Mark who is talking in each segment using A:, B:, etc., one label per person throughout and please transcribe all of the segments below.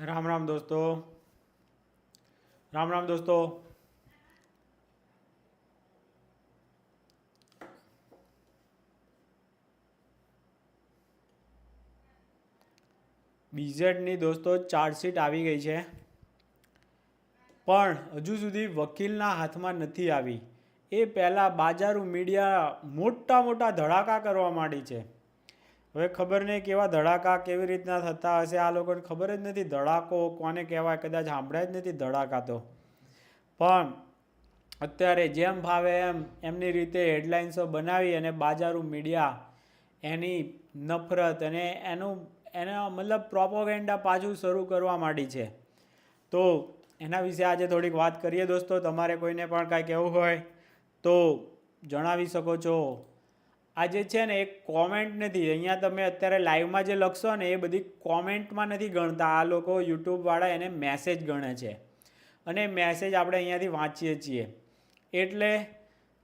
A: રામ રામ દોસ્તો. રામ રામ દોસ્તો. બીઝેડની દોસ્તો ચાર્જશીટ આવી ગઈ છે. પણ હજુ સુધી વકીલના હાથમાં નથી આવી. એ પહેલાં બાજારું મીડિયા મોટા મોટા ધડાકા કરવા માંડી છે. હવે ખબર નહીં કેવા ધડાકા કેવી રીતના થતા હશે, આ લોકોને ખબર જ નથી ધડાકો કોને કહેવાય, કદાચ સાંભળ્યા જ નથી ધડાકા તો. પણ અત્યારે જેમ ભાવે એમ, એમની રીતે હેડલાઇન્સો બનાવી અને બાજારું મીડિયા એની નફરત અને એનું, એના મતલબ પ્રોપોગેન્ડા પાછું શરૂ કરવા માંડી છે. તો એના વિશે આજે થોડીક વાત કરીએ દોસ્તો, તમારે કોઈને પણ કાંઈ કહેવું હોય તો જણાવી શકો છો. આજે છે ને એ કોમેન્ટ નથી. અહીંયા તમે અત્યારે લાઈવમાં જે લખશો ને, એ બધી કોમેન્ટમાં નથી ગણતા. આ લોકો યુટ્યુબવાળા એને મેસેજ ગણે છે. અને મેસેજ આપણે અહીંયાથી વાંચીએ છીએ. એટલે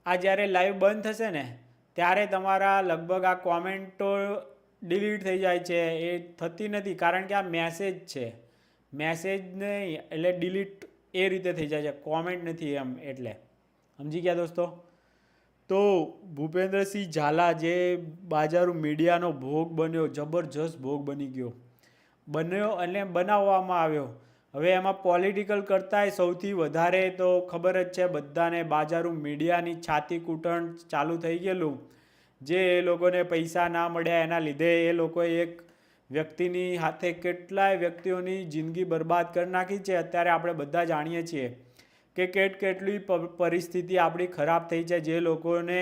A: આ જ્યારે લાઈવ બંધ થશે ને, ત્યારે તમારા લગભગ આ કોમેન્ટો ડિલીટ થઈ જાય છે. એ થતી નથી. કારણ કે આ મેસેજ છે. મેસેજ નહીં એટલે ડિલીટ એ રીતે થઈ જાય છે. કોમેન્ટ નથી એમ એટલે. સમજી ગયા દોસ્તો? તો ભૂપેન્દ્રસિંહ ઝાલા જે બાજારુ મીડિયાનો ભોગ બન્યો, જબરજસ્ત ભોગ બની ગયો. બન્યો અને બનાવવામાં આવ્યો. હવે એમાં પોલિટિકલ કરતાંય સૌથી વધારે તો ખબર જ છે બધાને બાજારુ મીડિયાની છાતી કૂટણ ચાલુ થઈ ગયેલું. જે એ લોકોને પૈસા ના મળ્યા એના લીધે એ લોકોએ એક વ્યક્તિની હાથે કેટલાય વ્યક્તિઓની જિંદગી બરબાદ કરી નાખી છે. અત્યારે આપણે બધા જાણીએ છીએ. કે કેટ કેટલી પરિસ્થિતિ આપણી ખરાબ થઈ છે જે લોકોને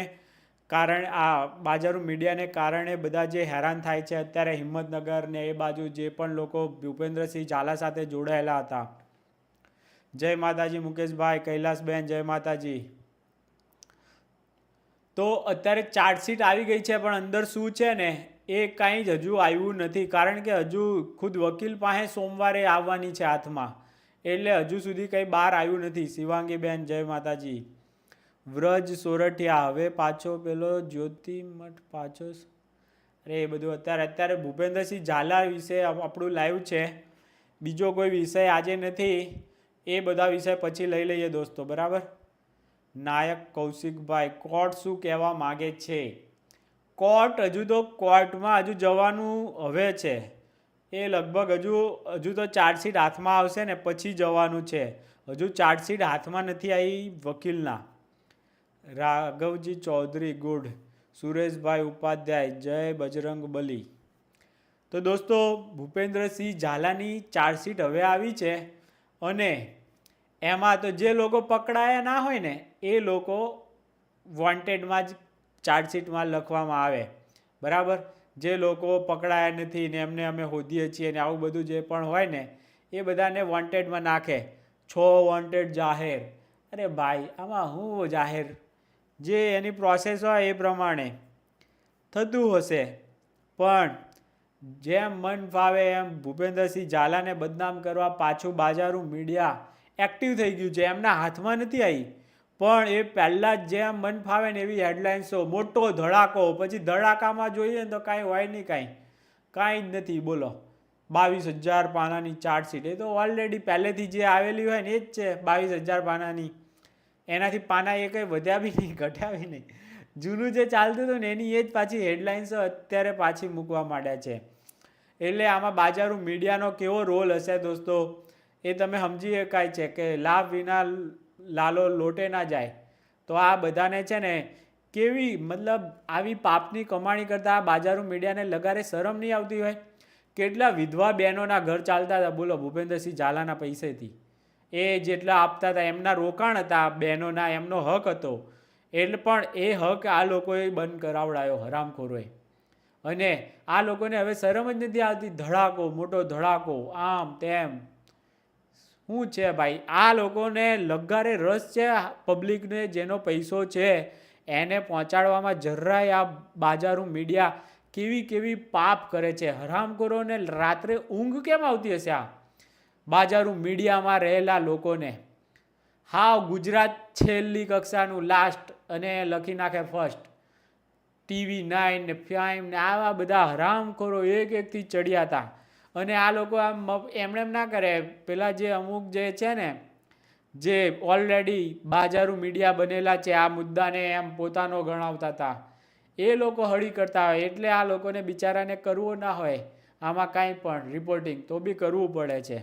A: કારણ, આ બાજારુ મીડિયાને કારણે બધા જે હેરાન થાય છે, અત્યારે હિંમતનગર ને એ બાજુ જે પણ લોકો ભૂપેન્દ્રસિંહ ઝાલા સાથે જોડાયેલા હતા. જય માતાજી મુકેશભાઈ, કૈલાસબેન, જય માતાજી. તો અત્યારે ચાર્જશીટ આવી ગઈ છે, પણ અંદર શું છે ને, એ કાંઈ જ હજુ આવ્યું નથી. કારણ કે હજુ ખુદ વકીલ પાસે સોમવારે આવવાની છે હાથમાં. એટલે હજુ સુધી કંઈ બહાર આવ્યું નથી. શિવાંગીબેન, જય માતાજી. વ્રજ સોરઠિયા, હવે પાછો પેલો જ્યોતિમઠ પાછો અરે એ બધું અત્યારે અત્યારે ભૂપેન્દ્રસિંહ ઝાલા વિશે આપણું લાઈવ છે. બીજો કોઈ વિષય આજે નથી. એ બધા વિષય પછી લઈ લઈએ દોસ્તો, બરાબર? નાયક કૌશિકભાઈ, કોર્ટ શું કહેવા માગે છે? કોર્ટ હજુ તો કોર્ટમાં હજુ જવાનું હવે છે. એ લગભગ હજુ હજુ તો ચાર્જશીટ હાથમાં આવશે ને પછી જવાનું છે. હજુ ચાર્જશીટ હાથમાં નથી આવી વકીલના. રાઘવજી ચૌધરી, ગુડ. સુરેશભાઈ ઉપાધ્યાય, જય બજરંગ બલી. તો દોસ્તો, ભૂપેન્દ્રસિંહ ઝાલાની ચાર્જશીટ હવે આવી છે અને એમાં તો જે લોકો પકડાયા ના હોય ને, એ લોકો વોન્ટેડમાં જ ચાર્જશીટમાં લખવામાં આવે. બરાબર? જે લોકો પકડાયા નથી ને એમને અમે હોધીએ છીએ ને આવું બધું જે પણ હોય ને, એ બધાને વોન્ટેડમાં નાખે. છો વોન્ટેડ જાહેર. અરે ભાઈ, આમાં હું જાહેર? જે એની પ્રોસેસ હોય એ પ્રમાણે થતું હશે. પણ જેમ મન ફાવે એમ ભૂપેન્દ્રસિંહ ઝાલાને બદનામ કરવા પાછું બાજારું મીડિયા એક્ટિવ થઈ ગયું છે. એમના હાથમાં નથી આવી. પણ એ પહેલાં જ જેમ મન ફાવે ને એવી હેડલાઇન્સો મોટો ધડાકો પછી ધડાકામાં જોઈએ ને તો કાંઈ હોય નહીં કાંઈ. કાંઈ જ નથી, બોલો. બાવીસ હજાર પાનાની ચાર્જશીટ એ તો ઓલરેડી પહેલેથી જે આવેલી હોય ને એ જ છે, બાવીસ હજાર પાનાની. એનાથી પાના એ કંઈ વધ્યા બી નહીં, ઘટ્યા બી નહીં. જૂનું જે ચાલતું હતું ને એની એ જ પાછી હેડલાઇન્સો અત્યારે પાછી મૂકવા માંડ્યા છે. એટલે આમાં બાજારું મીડિયાનો કેવો રોલ હશે દોસ્તો? એ તમે સમજી શકાય છે કે લાભ વિના લાલો લોટે ના જાય. તો આ બધાને છે ને કેવી મતલબ આવી પાપની કમાણી કરતાં બાજારું મીડિયાને લગારે શરમ નહીં આવતી હોય? કેટલા વિધવા બહેનોના ઘર ચાલતા હતા? બોલો, ભૂપેન્દ્રસિંહ ઝાલાના પૈસેથી. એ જેટલા આપતા હતા, એમના રોકાણ હતા બહેનોના, એમનો હક હતો. એટલે પણ એ હક આ લોકોએ બંધ કરાવડાયો હરામખોરોએ. અને આ લોકોને હવે શરમ જ નથી આવતી. ધડાકો, મોટો ધડાકો, આમ તેમ. શું છે ભાઈ? આ લોકોને લગારે રસ છે પબ્લિકને જેનો પૈસો છે. એને પહોંચાડવામાં જરાય આ બાજારું મીડિયા કેવી કેવી પાપ કરે છે. હરામખોરોને રાત્રે ઊંઘ કેમ આવતી હશે આ બાજારું મીડિયામાં રહેલા લોકોને? હા ગુજરાત છેલ્લી કક્ષાનું લાસ્ટ અને લખી નાખે ફર્સ્ટ ટીવી નાઇન ને ફાઇમ ને આવા બધા હરામખોરો એક એકથી ચડ્યા હતા. અને આ લોકો આમ એમણે એમ ના કરે. પેલા જે અમુક જે છે ને, જે ઓલરેડી બાજારું મીડિયા બનેલા છે, આ મુદ્દાને એમ પોતાનો ગણાવતા હતા એ લોકો હળી કરતા હોય. એટલે આ લોકોને બિચારાને કરવું ના હોય. આમાં કાંઈ પણ રિપોર્ટિંગ તો બી કરવું પડે છે.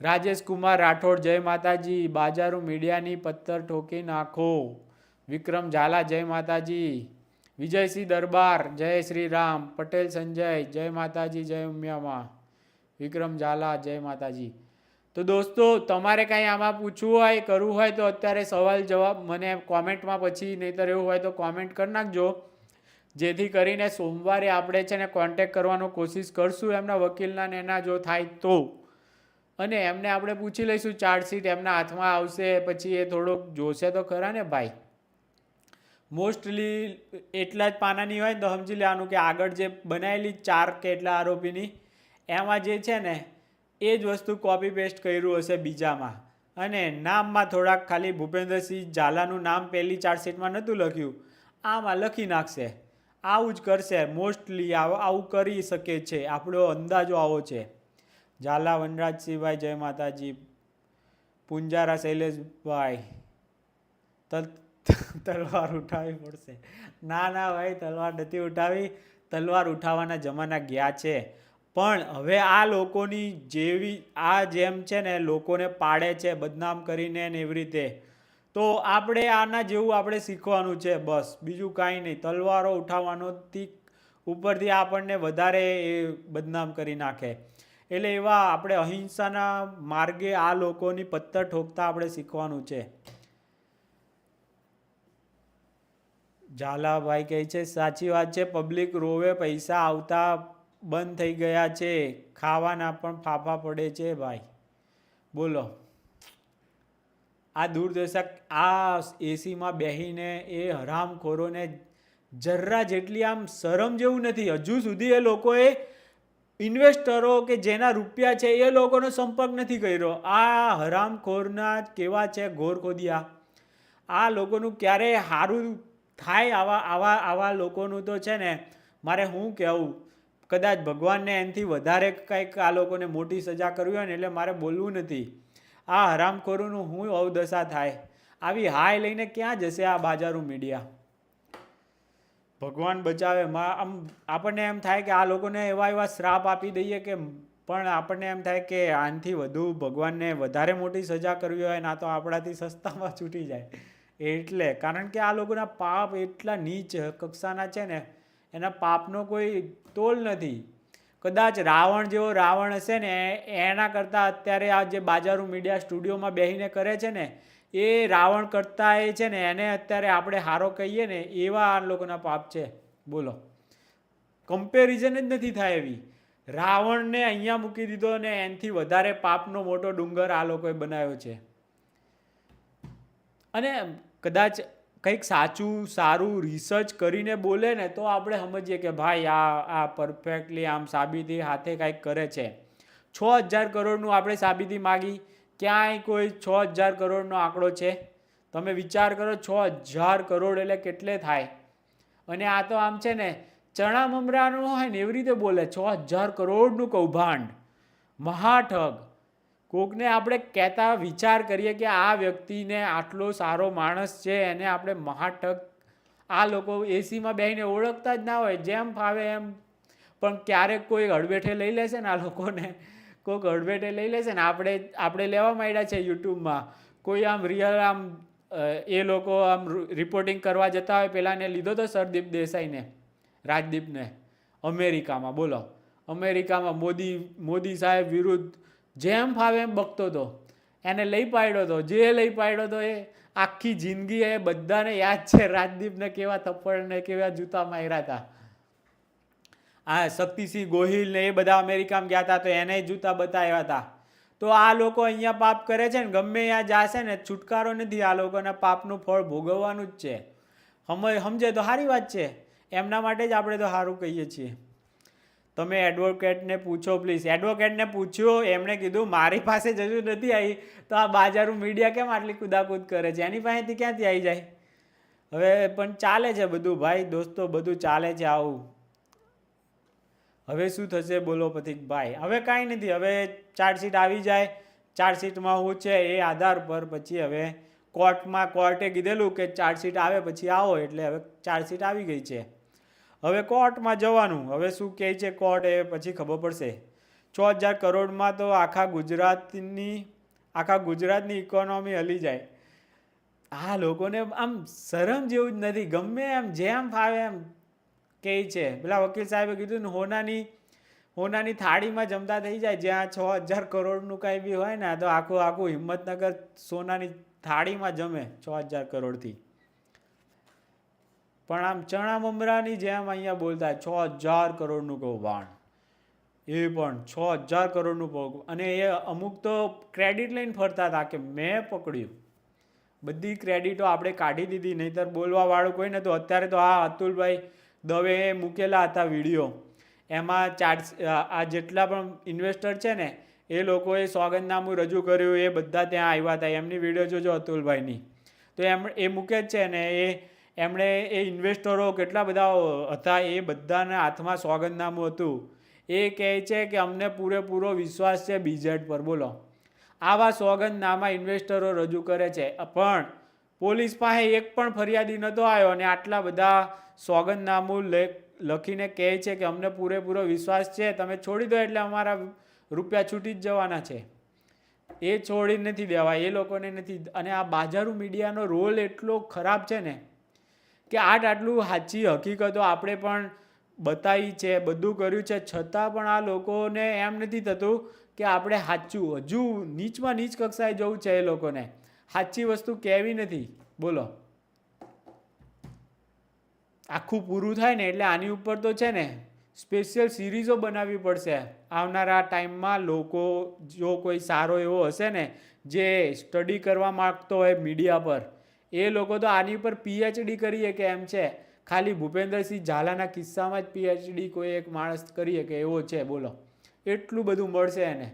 A: રાજેશ કુમાર રાઠોડ, જય માતાજી. બાજારું મીડિયાની પથ્થર ઠોકી નાખો. વિક્રમ ઝાલા, જય માતાજી. વિજયસિંહ દરબાર, જય શ્રી રામ, પટેલ સંજય, જય માતાજી, જય ઉમિયામાં વિક્રમ ઝાલા, જય માતાજી. તો દોસ્તો, તમારે કાંઈ આમાં પૂછવું હોય, કરવું હોય, તો અત્યારે સવાલ જવાબ મને કોમેન્ટમાં પછી નહીંતર એવું હોય તો કોમેન્ટ કરી નાખજો. જેથી કરીને સોમવારે આપણે છે ને કોન્ટેક કરવાનો કોશિશ કરશું એમના વકીલના ને એના જો થાય તો. અને એમને આપણે પૂછી લઈશું ચાર્જશીટ એમના હાથમાં આવશે, પછી એ થોડોક જોશે તો ખરા ને ભાઈ? મોસ્ટલી એટલા જ પાનાની હોય ને તો સમજી લેવાનું કે આગળ જે બનાવેલી ચાર કે એટલા આરોપીની, એમાં જે છે ને, એ જ વસ્તુ કોપી પેસ્ટ કર્યું હશે બીજામાં. અને નામમાં થોડાક ખાલી ભૂપેન્દ્રસિંહ ઝાલાનું નામ પહેલી ચાર્જશીટમાં નહોતું લખ્યું. આમાં લખી નાખશે. આવું જ કરશે. મોસ્ટલી આવું કરી શકે છે. આપણો અંદાજો આવો છે. ઝાલા વનરાજસિંહભાઈ, જય માતાજી. પુંજારા શૈલેષભાઈ. તલ તલવાર ઉઠાવવી પડશે. ના ના ભાઈ, તલવાર નથી ઉઠાવી. તલવાર ઉઠાવવાના જમાના ગયા છે. પણ હવે આ લોકોની જેવી, આ જેમ છે ને, લોકોને પાડે છે, બદનામ કરીને ને એવી રીતે. તો આપણે આના જેવું આપણે શીખવાનું છે, બસ. બીજું કાંઈ નહીં. તલવારો ઉઠાવવાનોથી ઉપરથી આપણને વધારે એ બદનામ કરી નાખે. એટલે એવા આપણે અહિંસાના માર્ગે આ લોકોની પત્તર ઠોકતા આપણે શીખવાનું છે. ઝાલાભાઈ કહે છે, સાચી વાત છે પબ્લિક રોવે પૈસા આવતા બંધ થઈ ગયા છે, ખાવાના પણ ફાફા પડે છે ભાઈ. બોલો. આ દૂરદર્શક આ એસીમાં બેહીને એ હરામખોરોને જર્રા જેટલી આમ શરમ જેવું નથી. હજુ સુધી એ લોકોએ ઇન્વેસ્ટરો કે જેના રૂપિયા છે એ લોકોનો સંપર્ક નથી કર્યો. આ હરામખોરના કેવા છે ઘોરખોદિયા આ લોકોનું ક્યારેય સારું થાય આવા આવા આવા લોકોનું તો છે ને, મારે હું કહેવું, કદાચ ભગવાનને એનાથી વધારે કંઈક આ લોકોને મોટી સજા કરવી હોય ને એટલે મારે બોલવું નથી. આ હરામખોરોનું હું અવદશા થાય. આવી હાય લઈને ક્યાં જશે આ બાજારું મીડિયા ભગવાન બચાવે. આમ આપણને એમ થાય કે આ લોકોને એવા એવા શ્રાપ આપી દઈએ કે પણ આપણને એમ થાય કે આનાથી વધુ ભગવાનને વધારે મોટી સજા કરવી હોય ના તો આપણાથી સસ્તામાં છૂટી જાય. એટલે કારણ કે આ લોકોના પાપ એટલા નીચ કક્ષાના છે ને, એના પાપનો કોઈ તોલ નથી. કદાચ રાવણ જેવો રાવણ હશે ને, એના કરતાં અત્યારે આ જે બાજારું મીડિયા સ્ટુડિયોમાં બેસીને કરે છે ને, એ રાવણ કરતાં એ છે ને, એને અત્યારે આપણે હારો કહીએ ને, એવા આ લોકોના પાપ છે. બોલો. કમ્પેરિઝન જ નથી થાય એવી. રાવણને અહીંયા મૂકી દીધો ને, એનાથી વધારે પાપનો મોટો ડુંગર આ લોકોએ બનાવ્યો છે. અને કદાચ કંઈક સાચું, સારું રિસર્ચ કરીને બોલે ને તો આપણે સમજીએ કે ભાઈ આ આ પરફેક્ટલી આમ સાબિતી હાથે કાંઈક કરે છે. છ હજાર કરોડનું આપણે સાબિતી માગી, ક્યાંય કોઈ છ હજાર કરોડનો આંકડો છે? તમે વિચાર કરો છ હજાર કરોડ એટલે કેટલે થાય? અને આ તો આમ છે ને, ચણા મમરાનું હોય ને એવી રીતે બોલે, છ હજાર કરોડનું કૌભાંડ, મહાઠગ. કોકને આપણે કહેતા વિચાર કરીએ કે આ વ્યક્તિને આટલો સારો માણસ છે, એને આપણે મહાટક આ લોકો એસીમાં બેસીને ઓળખતા જ ના હોય, જેમ ફાવે એમ. પણ ક્યારેક કોઈ હળવેઠે લઈ લેશે ને આ લોકોને કોઈક હળવેઠે લઈ લેશે ને આપણે આપણે લેવા માંડ્યા છે યુટ્યુબમાં. કોઈ આમ રિયલ આમ એ લોકો આમ રિપોર્ટિંગ કરવા જતા હોય પહેલાંને લીધો તો સરદીપ દેસાઈને, રાજદીપને, અમેરિકામાં, બોલો. અમેરિકામાં મોદી મોદી સાહેબ વિરુદ્ધ જેમ ફાવે એમ બકતો હતો એને લઈ પાડ્યો હતો જે લઈ પાડ્યો હતો એ આખી જિંદગી એ બધાને યાદ છે. રાજદીપને કેવા થપ્પડને કેવા જૂતા માર્યા હતા આ શક્તિસિંહ ગોહિલ ને એ બધા અમેરિકામાં ગયા હતા તો એને જૂતા બતાવ્યા હતા તો આ લોકો અહીંયા પાપ કરે છે ને, ગમે ત્યાં જાશે ને, છુટકારો નથી. આ લોકોને પાપનું ફળ ભોગવવાનું જ છે. સમજે તો સારી વાત છે. એમના માટે જ આપણે તો સારું કહીએ છીએ. તમે એડવોકેટને પૂછો પ્લીઝ એડવોકેટને પૂછ્યો, એમણે કીધું, મારી પાસે જ નથી આવી તો આ બાજારું મીડિયા કેમ આટલી કુદાકૂદ કરે છે? એની પાસેથી ક્યાંથી આવી જાય? હવે પણ ચાલે છે બધું, ભાઈ. દોસ્તો, બધું ચાલે છે આવું. હવે શું થશે? બોલો પ્રતિકભાઈ હવે કાંઈ નથી. હવે ચાર્જશીટ આવી જાય. ચાર્જશીટમાં હું છે એ આધાર પર પછી હવે કોર્ટમાં કોર્ટે કીધેલું કે ચાર્જશીટ આવે પછી આવો. એટલે હવે ચાર્જશીટ આવી ગઈ છે. હવે કોર્ટમાં જવાનું. હવે શું કહે છે કોર્ટ? એ પછી ખબર પડશે. છ હજાર કરોડમાં તો આખા ગુજરાતની આખા ગુજરાતની ઇકોનોમી હલી જાય. આ લોકોને આમ શરમ જેવું જ નથી. ગમે એમ, જેમ ફાવે એમ કહે છે. પેલા વકીલ સાહેબે કીધું ને, હોનાની હોનાની થાળીમાં જમતા થઈ જાય. જ્યાં છ હજાર કરોડનું કાંઈ બી હોય ને તો આખું આખું હિંમતનગર સોનાની થાળીમાં જમે છ હજાર કરોડથી. પણ આમ ચણા મમરાની જેમ અહીંયા બોલતા છ હજાર કરોડનું કૌભાંડ. એ પણ છ હજાર કરોડનું અને એ અમુક તો ક્રેડિટ લઈને ફરતા હતા કે મેં પકડ્યું. બધી ક્રેડિટો આપણે કાઢી દીધી, નહીંતર બોલવાવાળું કોઈ નહોતું અત્યારે તો આ અતુલભાઈ દવે મૂકેલા હતા વીડિયો. એમાં ચાર્જ આ જેટલા પણ ઇન્વેસ્ટર છે ને, એ લોકોએ સોગંદનામું રજૂ કર્યું, એ બધા ત્યાં આવ્યા હતા. એમની વીડિયો જોજો અતુલભાઈની. તો એમ એ મૂકે જ છે ને, એ એમણે એ ઇન્વેસ્ટરો કેટલા બધા હતા એ બધાના હાથમાં સોગંદનામું હતું. એ કહે છે કે અમને પૂરેપૂરો વિશ્વાસ છે બીજેડ પર. બોલો. આવા સોગંદનામા ઇન્વેસ્ટરો રજૂ કરે છે. પણ પોલીસ પાસે એક પણ ફરિયાદી નહોતો આવ્યો અને આટલા બધા સોગંદનામું લખીને કહે છે કે અમને પૂરેપૂરો વિશ્વાસ છે, તમે છોડી દો એટલે અમારા રૂપિયા છૂટી જ જવાના છે. એ છોડી નથી દેવા, એ લોકોને નથી. અને આ બાજારું મીડિયાનો રોલ એટલો ખરાબ છે ને કે આટ આટલું સાચી હકીકતો આપણે પણ બતાવી છે, બધું કર્યું છે, છતાં પણ આ લોકોને એમ નથી થતું કે આપણે સાચું. હજુ નીચમાં નીચ કક્ષાએ જવું છે એ લોકોને. સાચી વસ્તુ કહેવી નથી. બોલો. આખું પૂરું થાય ને એટલે આની ઉપર તો છે ને સ્પેશિયલ સિરીઝો બનાવવી પડશે. આવનારા ટાઈમમાં લોકો જો કોઈ સારો એવો હશે ને જે સ્ટડી કરવા માગતો હોય મીડિયા પર એ લોકો તો આની ઉપર પીએચડી કરીએ કે એમ છે. ખાલી ભૂપેન્દ્રસિંહ ઝાલાના કિસ્સામાં જ પીએચડી કોઈ એક માણસ કરીએ કે એવો છે, બોલો. એટલું બધું મળશે એને.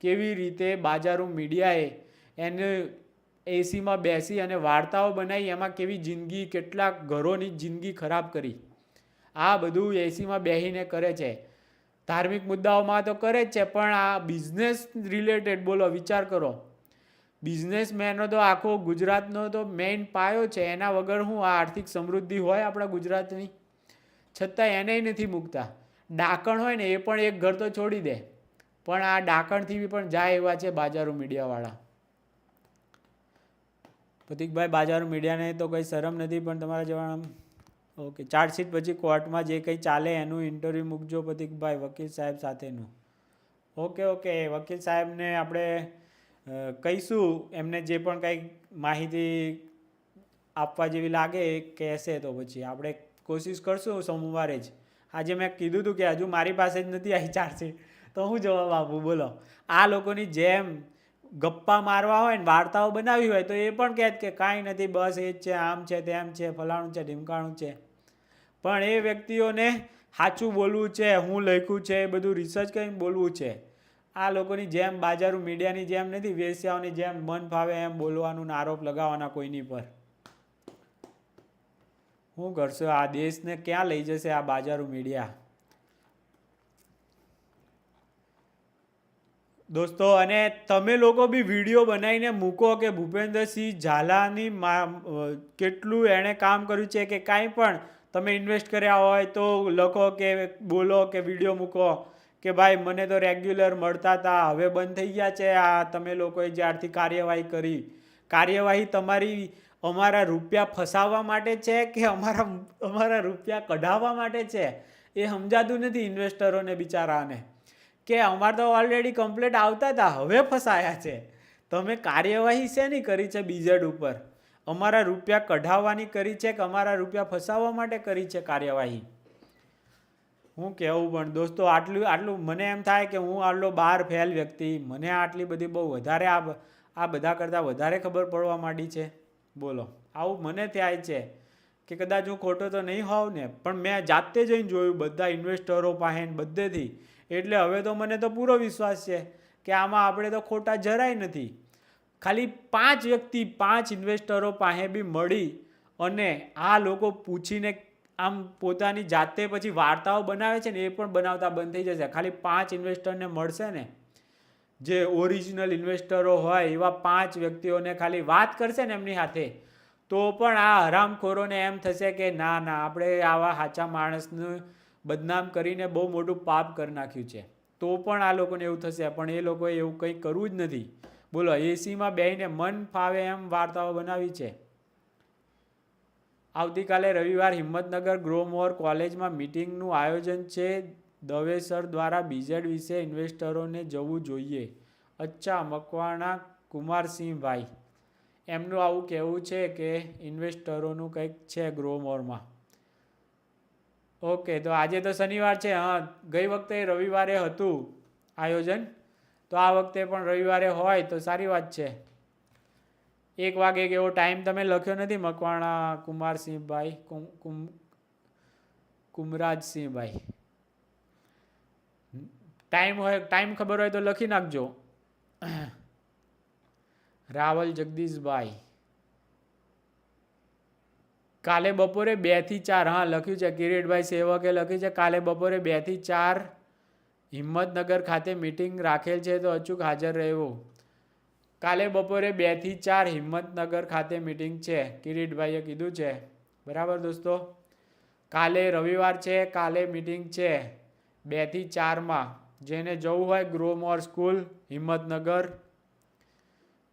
A: કેવી રીતે બાજારું મીડિયાએ એને એસીમાં બેસી અને વાર્તાઓ બનાવી, એમાં કેવી જિંદગી, કેટલાક ઘરોની જિંદગી ખરાબ કરી. આ બધું એસીમાં બેસીને કરે છે. ધાર્મિક મુદ્દાઓમાં તો કરે જ છે, પણ આ બિઝનેસ રિલેટેડ બોલો, વિચાર કરો. બિઝનેસમેનો તો આખો ગુજરાતનો તો મેઇન પાયો છે. એના વગર હું આ આર્થિક સમૃદ્ધિ હોય આપણા ગુજરાતની. છતાં એને નથી મૂકતા. ડાકણ હોય ને એ પણ એક ઘર તો છોડી દે. પણ આ ડાકણથી બી પણ જાય એવા છે બાજારો મીડિયાવાળા. પ્રતિકભાઈ બાજારો મીડિયાને તો કંઈ શરમ નથી, પણ તમારા જેવા ઓકે, ચાર્જશીટ પછી કોર્ટમાં જે કંઈ ચાલે એનું ઇન્ટરવ્યૂ મૂકજો પ્રતિકભાઈ વકીલ સાહેબ સાથેનું. ઓકે ઓકે, વકીલ સાહેબને આપણે કહીશું એમને જે પણ કંઈક માહિતી આપવા જેવી લાગે કહેશે તો પછી. આપણે કોશિશ કરશું સોમવારે જ. આજે મેં કીધું હતું કે હજુ મારી પાસે જ નથી આવી ચાર્જશીટ તો હું જવાબ આપું? બોલો. આ લોકોની જેમ ગપ્પા મારવા હોય ને વાર્તાઓ બનાવી હોય તો એ પણ કહે કે કાંઈ નથી, બસ એ જ છે, આમ છે, તેમ છે, ફલાણું છે, ઢીમકાણું છે. પણ એ વ્યક્તિઓને સાચું બોલવું છે, હું લખ્યું છે, એ બધું રિસર્ચ કરીને બોલવું છે. આ લોકોની જેમ બાજારું મીડિયાની જેમ નથી, વેશ્યાઓની જેમ મન ફાવે એમ બોલવાનું આરોપ લગાવવાના કોઈની પર. શું કરશો? આ દેશને ક્યાં લઈ જશે આ બાજારો મીડિયા? દોસ્તો, અને તમે લોકો બી વીડિયો બનાવીને મૂકો કે ભૂપેન્દ્રસિંહ ઝાલાની મા, કેટલું એણે કામ કર્યું છે કે કાંઈ પણ તમે ઇન્વેસ્ટ કર્યા હોય તો લખો કે બોલો કે વીડિયો મૂકો. કે ભાઈ, મને તો રેગ્યુલર મળતા હતા હવે બંધ થઈ ગયા છે આ, તમે લોકોએ જ્યારથી કાર્યવાહી કરી. કાર્યવાહી તમારી અમારા રૂપિયા ફસાવવા માટે છે કે અમારા અમારા રૂપિયા કઢાવવા માટે છે? એ સમજાતું નથી ઇન્વેસ્ટરોને બિચારાને. કે અમારે તો ઓલરેડી કમ્પ્લેટ આવતા હતા હવે ફસાયા છે. તમે કાર્યવાહી શેની કરી છે બીજેડ ઉપર? અમારા રૂપિયા કઢાવવાની કરી છે કે અમારા રૂપિયા ફસાવવા માટે કરી છે કાર્યવાહી? હું કહેવું પણ, દોસ્તો, આટલું આટલું મને એમ થાય કે હું આટલો બહાર ફેલ વ્યક્તિ, મને આટલી બધી બહુ વધારે આ આ બધા કરતાં વધારે ખબર પડવા માંડી છે. બોલો. આવું મને થાય છે કે કદાચ હું ખોટો તો નહીં હોઉં ને, પણ મેં જાતે જઈને જોયું બધા ઇન્વેસ્ટરો પાસે બધેથી. એટલે હવે તો મને તો પૂરો વિશ્વાસ છે કે આમાં આપણે તો ખોટા જરાય નથી. ખાલી પાંચ વ્યક્તિ, પાંચ ઇન્વેસ્ટરો પાસે બી મળી અને આ લોકો પૂછીને આમ પોતાની જાતે પછી વાર્તાઓ બનાવે છે ને એ પણ બનાવતા બંધ થઈ જશે. ખાલી પાંચ ઇન્વેસ્ટરને મળશે ને, જે ઓરિજિનલ ઇન્વેસ્ટરો હોય, એવા પાંચ વ્યક્તિઓને ખાલી વાત કરશે ને એમની સાથે તો પણ આ હરામખોરોને એમ થશે કે ના ના, આપણે આવા સાચા માણસનું બદનામ કરીને બહુ મોટું પાપ કરી નાખ્યું છે. તો પણ આ લોકોને એવું થશે, પણ એ લોકોએ એવું કંઈ કરવું જ નથી. બોલો એસીમાં બેહીને મન ફાવે એમ વાર્તાઓ બનાવી છે. આવતીકાલે રવિવાર હિંમતનગર ગ્રોમોર કોલેજમાં મિટિંગનું આયોજન છે. દવેસર દ્વારા બીજેડ વિશે ઇન્વેસ્ટરોને જવું જોઈએ. અચ્છા, મકવાણા કુમારસિંહભાઈ. એમનું આવું કહેવું છે કે ઇન્વેસ્ટરોનું કંઈક છે ગ્રોમોરમાં ઓકે, તો આજે તો શનિવાર છે. હા, ગઈ વખતે રવિવારે હતું આયોજન. તો આ વખતે પણ રવિવારે હોય તો સારી વાત છે. એક વાગે એક એવો ટાઈમ તમે લખ્યો નથી મકવાણા, કુમારસિંહભાઈ, કુમ કુમ, કુમરાજસિંહભાઈ. ટાઈમ હોય ટાઈમ ખબર હોય તો લખી નાખજો. રાવલ જગદીશભાઈ. કાલે બપોરે બેથી ચાર, હા, લખ્યું છે, કિરીટભાઈ સેવકે લખ્યું છે, કાલે બપોરે બેથી ચાર હિંમતનગર ખાતે મિટિંગ રાખેલ છે તો અચૂક હાજર રહેવું. કાલે બપોરે બેથી ચાર હિંમતનગર ખાતે મિટિંગ છે. કિરીટભાઈએ કીધું છે. બરાબર દોસ્તો? કાલે રવિવાર છે, કાલે મિટિંગ છે. બેથી ચારમાં. જેને જવું હોય ગ્રોમોર સ્કૂલ હિંમતનગર.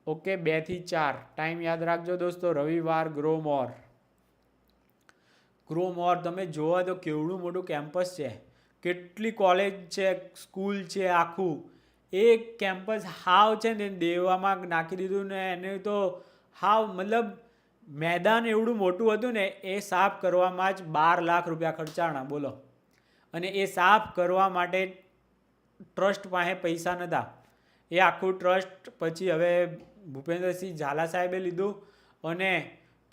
A: ઓકે બેથી ચાર. ટાઈમ યાદ રાખજો દોસ્તો, રવિવાર ગ્રોમોર ગ્રોમોર તમે જોવા તો કેવડું મોટું કેમ્પસ છે. કેટલી કોલેજ છે સ્કૂલ છે, આખું. એ કેમ્પસ હાવ છે ને દેવામાં નાખી દીધું ને એને તો હાવ મતલબ મેદાન એવડું મોટું હતું ને એ સાફ કરવામાં જ બાર લાખ રૂપિયા ખર્ચાણા, બોલો. અને એ સાફ કરવા માટે ટ્રસ્ટ પાસે પૈસા નહોતા એ આખું ટ્રસ્ટ પછી હવે ભૂપેન્દ્રસિંહ ઝાલા સાહેબે લીધું અને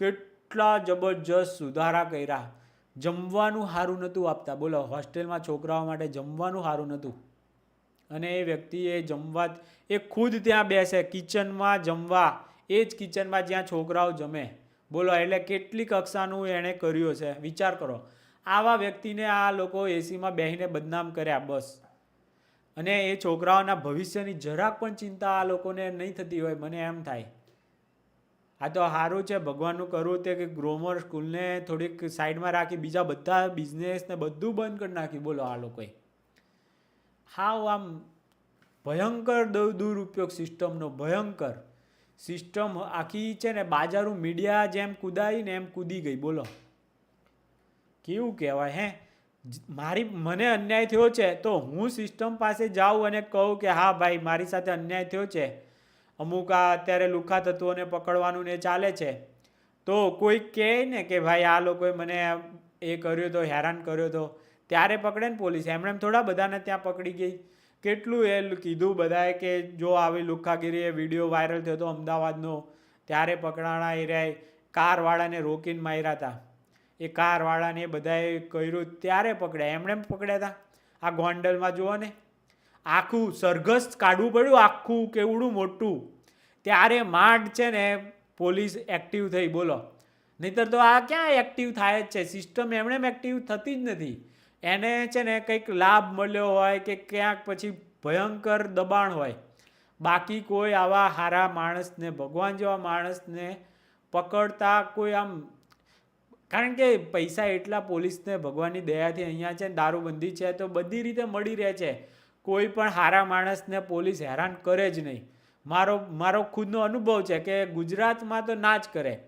A: કેટલા જબરજસ્ત સુધારા કર્યા. જમવાનું સારું નહોતું આપતા, બોલો. હોસ્ટેલમાં છોકરાઓ માટે જમવાનું સારું નહોતું અને એ વ્યક્તિએ જમવા એ ખુદ ત્યાં બેસે, કિચનમાં જમવા. એ જ કિચનમાં જ્યાં છોકરાઓ જમે. બોલો, એટલે કેટલી કક્ષાનું એણે કર્યું છે વિચાર કરો. આવા વ્યક્તિને આ લોકો એસીમાં બેસીને બદનામ કર્યા, બસ. અને એ છોકરાઓના ભવિષ્યની જરાક પણ ચિંતા આ લોકોને નહીં થતી હોય, મને એમ થાય. આ તો સારું છે, ભગવાનનું કરવું તે કે ગ્રોમર સ્કૂલને થોડીક સાઈડમાં રાખી, બીજા બધા બિઝનેસને બધું બંધ કરી નાખ્યું બોલો આ લોકોએ. હાવ આમ ભયંકર દુરુપયોગ સિસ્ટમનો ભયંકર સિસ્ટમ આખી છે ને બાજારું મીડિયા જેમ કૂદાઈ ને એમ કૂદી ગઈ, બોલો. કેવું કહેવાય, હે? મારી, મને અન્યાય થયો છે તો હું સિસ્ટમ પાસે જાઉં અને કહું કે હા ભાઈ, મારી સાથે અન્યાય થયો છે. અમુક આ અત્યારે લુખા તત્વોને પકડવાનું ને ચાલે છે. તો કોઈ કહે ને કે ભાઈ, આ લોકોએ મને એ કર્યો તો, હેરાન કર્યો તો ત્યારે પકડે ને પોલીસ. એમણે એમ થોડા બધાને ત્યાં પકડી ગઈ. કેટલું એ કીધું બધાએ કે જો આવી લુખાગીરી એ વીડિયો વાયરલ થયો હતો અમદાવાદનો. ત્યારે પકડાણા એ રહ્યા કારવાળાને રોકીને માર્યા હતા એ કારવાળાને એ બધાએ કર્યું. ત્યારે પકડ્યા. એમણે પકડ્યા હતા આ ગોંડલમાં જુઓ ને. આખું સરઘસ કાઢવું પડ્યું, આખું કેવડું મોટું. ત્યારે માંડ છે ને પોલીસ એક્ટિવ થઈ. બોલો. નહીતર તો આ ક્યાં એક્ટિવ થાય જ છે? સિસ્ટમ એમણે એમ એક્ટિવ થતી જ નથી. એને છે ને કંઈક લાભ મળ્યો હોય કે ક્યાંક પછી ભયંકર દબાણ હોય. બાકી કોઈ આવા હારા માણસને, ભગવાન જેવા માણસને પકડતા કોઈ આમ, કારણ કે પૈસા એટલા પોલીસને ભગવાનની દયાથી અહીંયા છે દારૂબંધી છે તો બધી રીતે મળી રહે છે. કોઈ પણ હારા માણસને પોલીસ હેરાન કરે જ નહીં. મારો મારો ખુદનો અનુભવ છે કે ગુજરાતમાં તો ના જ કરે.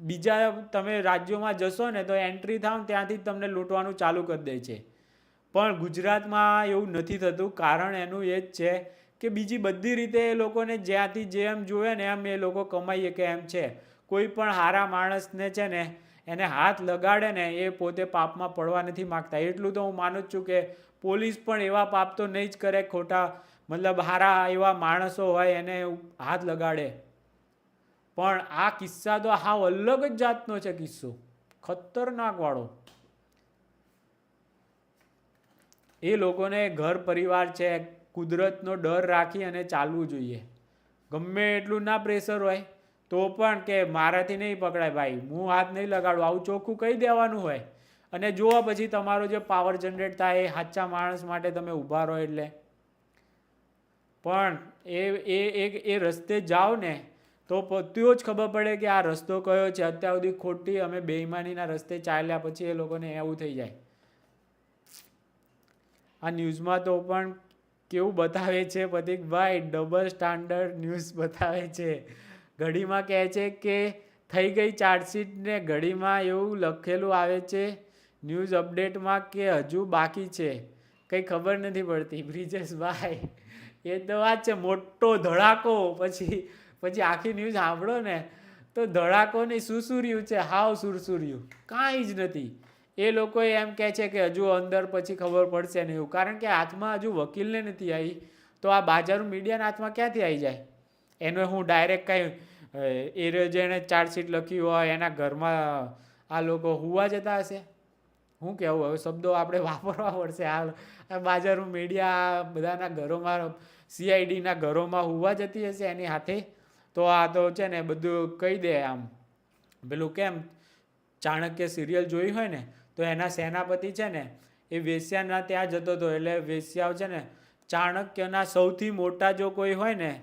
A: બીજા તમે રાજ્યોમાં જશો ને તો એન્ટ્રી થાવ ત્યાંથી તમને લૂંટવાનું ચાલુ કરી દે છે. પણ ગુજરાતમાં એવું નથી થતું. કારણ એનું એ જ છે કે બીજી બધી રીતે એ લોકોને જ્યાંથી જેમ જોવે ને એમ એ લોકો કમાઈએ કે એમ છે. કોઈ પણ હારા માણસને છે ને એને હાથ લગાડે ને એ પોતે પાપમાં પડવા નથી માગતા. એટલું તો હું માનું છું કે પોલીસ પણ એવા પાપ તો નહીં જ કરે. ખોટા મતલબ હારા એવા માણસો હોય એને હાથ લગાડે. પણ આ કિસ્સા તો હાવ અલગ જ જાતનો છે કિસ્સો. ખતરનાક વાળો. એ લોકોને ઘર પરિવાર છે, કુદરતનો ડર રાખી અને ચાલવું જોઈએ. ગમે એટલું ના પ્રેશર હોય, તો પણ કે મારાથી નહીં પકડાય ભાઈ, હું હાથ નહીં લગાડું, આવું ચોખ્ખું કહી દેવાનું હોય. અને જોવા પછી તમારો જે પાવર જનરેટ થાય, એ સાચા માણસ માટે તમે ઊભા રહો એટલે. પણ એ એ એ રસ્તે જાઓ ને તો પોત્યો જ ખબર પડે કે આ રસ્તો કયો છે. અત્યાર સુધી ખોટી અમે બેઈમાનીના રસ્તે ચાલ્યા પછી એ લોકોને એવું થઈ જાય. આ ન્યૂઝમાં તો પણ કેવું બતાવે છે પ્રતિકભાઈ ડબલ સ્ટાન્ડર્ડ ન્યૂઝ બતાવે છે. ઘડીમાં કહે છે કે થઈ ગઈ ચાર્જશીટ ને ઘડીમાં એવું લખેલું આવે છે ન્યૂઝ અપડેટમાં કે હજુ બાકી છે. કંઈ ખબર નથી પડતી. બ્રિજેશભાઈ, એ તો વાત છે, મોટો ધડાકો. પછી પછી આખી ન્યૂઝ સાંભળો ને, તો ધડાકોને સુસુર્યું છે, હાવ સુરસુર્યું. કાંઈ જ નથી. એ લોકો એમ કહે છે કે હજુ અંદર પછી ખબર પડશે ને એવું. કારણ કે હાથમાં હજુ વકીલને નથી આવી, તો આ બાજારું મીડિયાના હાથમાં ક્યાંથી આવી જાય? એનો હું ડાયરેક્ટ કાંઈ એ જેણે ચાર્જશીટ લખી હોય, એના ઘરમાં આ લોકો હુવા જતા હશે? હું કહેવું, હવે શબ્દો આપણે વાપરવા પડશે આ બાજારું મીડિયા બધાના ઘરોમાં સીઆઈડીના ઘરોમાં હુવા જતી હશે એની હાથે? તો આ તો છે ને બધું કહી દે આમ. પેલું કેમ? ચાણક્ય સિરિયલ જોઈ હોય ને, તો એના સેનાપતિ છે ને, એ વેશ્યાના ત્યાં જતો હતો. એટલે વેશ્યાઓ છે ને, ચાણક્યના સૌથી મોટા જો કોઈ હોય ને,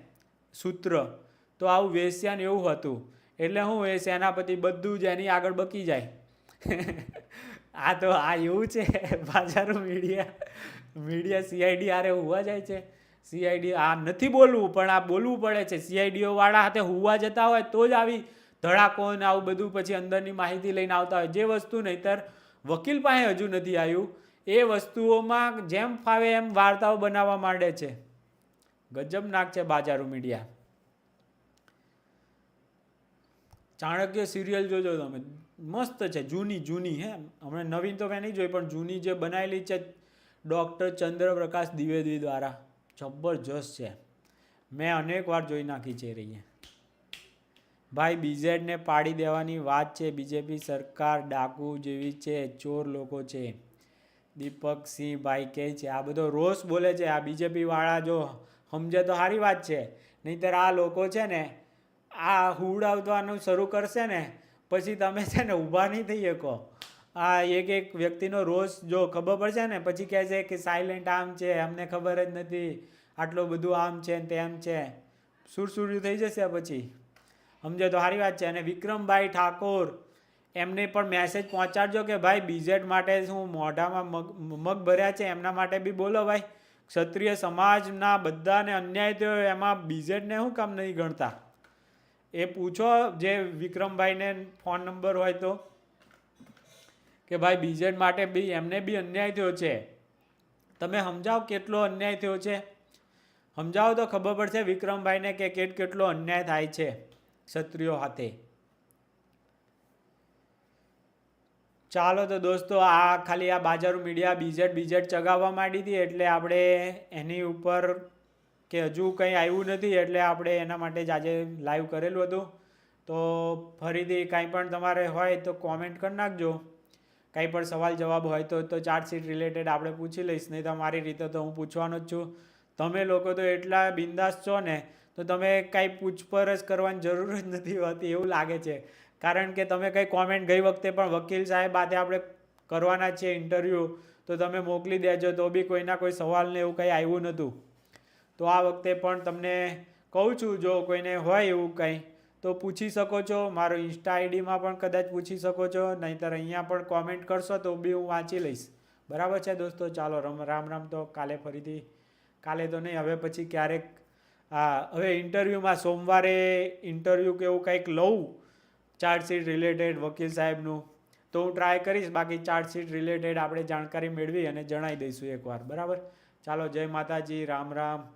A: સૂત્ર, તો આવું વેશ્યાને એવું હતું. એટલે હું એ સેનાપતિ બધું જ એની આગળ બકી જાય. આ તો આ એવું છે. બાજારો મીડિયા મીડિયા સીઆઈડી આરે હોવા જાય છે. સીઆઈડી આ નથી બોલવું, પણ આ બોલવું પડે છે. સીઆઈડીઓ વાળા હાથે હોવા જતા હોય તો જ આવી ધડાકો ને આવું બધું પછી અંદરની માહિતી લઈને આવતા હોય. જે વસ્તુ નહીતર વકીલ પાસે હજુ નથી આવ્યું. એ વસ્તુઓમાં જેમ ફાવે એમ વાર્તાઓ બનાવવા માંડે છે. ગજબનાક છે બાજારો મીડિયા. ચાણક્ય સિરિયલ જોજો તમે. મસ્ત છે, જૂની જૂની, હે. હમણાં નવીન તો મેં નહીં જોઈ, પણ જૂની જે બનાવેલી છે ડૉક્ટર ચંદ્રપ્રકાશ દ્વિવેદી દ્વારા. જબરજસ્ત છે. મેં અનેક વાર જોઈ નાખી છે રહીએ. ભાઈ, બીજેડને પાડી દેવાની વાત છે. બીજેપી સરકાર ડાકુ જેવી છે, ચોર લોકો છે. દીપક સિંહ ભાઈ કહે છે, આ બધો રોષ બોલે છે. આ બીજેપીવાળા જો સમજે તો સારી વાત છે. નહીંતર આ લોકો છે ને, આ હુડાવવાનું શરૂ કરશે ને, પછી તમે છે ને ઊભા નહીં થઈ શકો. આ એક એક વ્યક્તિનો રોષ જો ખબર પડશે ને, પછી કહે છે કે સાયલેન્ટ આમ છે, અમને ખબર જ નથી, આટલું બધું આમ છે ને તેમ છે. સુરસુર્યું થઈ જશે પછી. સમજો તો સારી વાત છે. અને વિક્રમભાઈ ઠાકોર, એમને પણ મેસેજ પહોંચાડજો કે ભાઈ બીજેડ માટે શું મોઢામાં મગ મગ ભર્યા છે, એમના માટે બી બોલો ભાઈ. ક્ષત્રિય સમાજના બધાને અન્યાય થયો, એમાં બીજેડને શું કામ નહીં ગણતા? એ પૂછો, જે વિક્રમભાઈને ફોન નંબર હોય તો. કે ભાઈ બીજેડ માટે બી એમને બી અન્યાય થયો છે. તમે સમજાવો કેટલો અન્યાય થયો છે? સમજાવો તો ખબર પડશે વિક્રમભાઈને કે કેટ કેટલો અન્યાય થાય છે ક્ષત્રિયો હાથે. ચાલો તો દોસ્તો, આ ખાલી આ બાજારું મીડિયા બીજેડ બીજેડ ચગાવવા માંડી હતી એટલે આપણે એની ઉપર કે હજુ કંઈ આવ્યું નથી એટલે આપણે એના માટે જ આજે લાઈવ કરેલું હતું. તો ફરીથી કાંઈ પણ તમારે હોય તો કોમેન્ટ કરી નાખજો. કાંઈ પણ સવાલ જવાબ હોય તો તો ચાર્જશીટ રિલેટેડ આપણે પૂછી લઈશ, નહીં તો મારી રીતે તો હું પૂછવાનો જ છું. તમે લોકો તો એટલા બિંદાસ છો ને, તો તમે કાંઈ પૂછપરછ કરવાની જરૂર જ નથી હોતી, એવું લાગે છે. કારણ કે તમે કંઈ કોમેન્ટ ગઈ વખતે પણ વકીલ સાહેબ આજે આપણે કરવાના છે ઇન્ટરવ્યૂ તો તમે મોકલી દેજો, તો બી કોઈના કોઈ સવાલને એવું કંઈ આવ્યું નહોતું. તો આ વખતે પણ તમને કહું છું, જો કોઈને હોય એવું કંઈ તો પૂછી શકો છો. મારો ઇન્સ્ટા આઈડીમાં પણ કદાચ પૂછી શકો છો. નહીંતર અહીંયા પણ કોમેન્ટ કરશો તો બી હું વાંચી લઈશ. બરાબર છે દોસ્તો? ચાલો રમ, રામ રામ તો કાલે ફરીથી, કાલે તો નહીં, હવે પછી ક્યારેક હા હવે ઇન્ટરવ્યૂમાં સોમવારે ઇન્ટરવ્યૂ કે એવું કંઈક લઉં ચાર્જશીટ રિલેટેડ વકીલ સાહેબનું, તો હું ટ્રાય કરીશ. બાકી ચાર્જશીટ રિલેટેડ આપણે જાણકારી મેળવી અને જણાવી દઈશું એકવાર. બરાબર? ચાલો, જય માતાજી, રામ રામ.